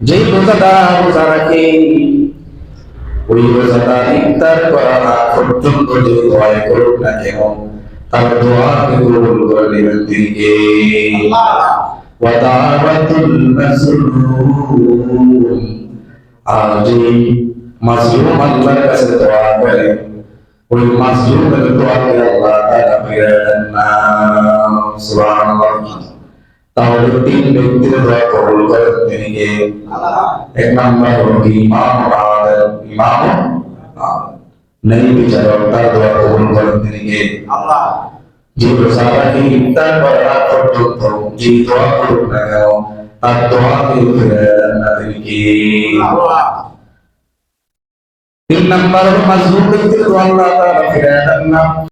যেই রোজাটা রোজা রাখে, ওই রোজাটা ইফতার করার আগ পর্যন্ত যে দোয়াই করুক না কেন, তার দোয়াকে কবুল করে নেবেন তিনি। কে ওয়াদাওয়াতুল মাসলুম আর যে মাজলুম আল্লাহর কাছে দোয়া করে ওই মাজলুমের দোয়াকে আল্লাহ তাআলা ফিরিয়ে দেন না। সুবহানাল্লাহ। তাহলে তিন ব্যক্তির দোয়া কবুল করেন তিনি কে? এক নাম্বার হলো ইমাম আদল ইমাম নেই বিচারক, তার দোয়া কবুল করেন তিনি কে? যে রোজাকে ইফতার করার আগ পর্যন্ত যে দোয়া করুক না কেন, তার দোয়াকে ফিরে না তিনি কে? তিন নাম্বার হলো ব্যক্তির দোয়া আল্লাহ তাআলা ফিরে না।